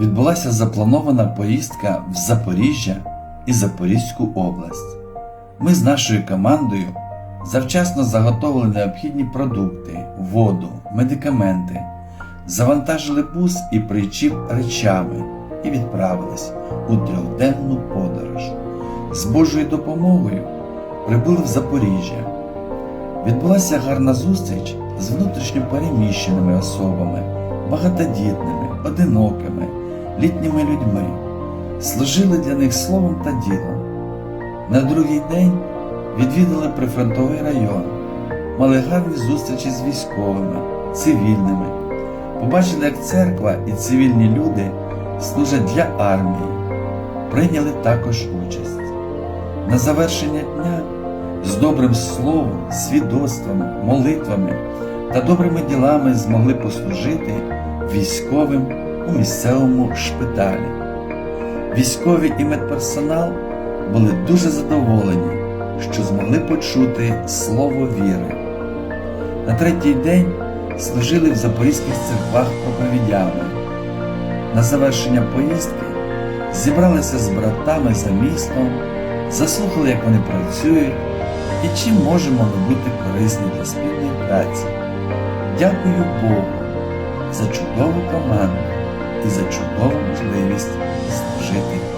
відбулася запланована поїздка в Запоріжжя і Запорізьку область. Ми з нашою командою завчасно заготовили необхідні продукти, воду, медикаменти, завантажили бус і причіп речами і відправились у трьохденну подорож. З Божою допомогою прибули в Запоріжжя. Відбулася гарна зустріч з внутрішньо переміщеними особами, багатодітними, одинокими, літніми людьми. Служили для них словом та ділом. На другий день відвідали прифронтовий район, мали гарні зустрічі з військовими, цивільними. Побачили, як церква і цивільні люди служать для армії, прийняли також участь. На завершення дня з добрим словом, свідоцтвами, молитвами та добрими ділами змогли послужити військовим у місцевому шпиталі. Військові і медперсонал були дуже задоволені, що змогли почути слово віри. На третій день служили в запорізьких церквах проповідями. На завершення поїздки зібралися з братами за містом, заслухали, як вони працюють і чим можемо ми бути корисні для спільної праці. Дякую Богу за чудову команду і за чудову можливість служити.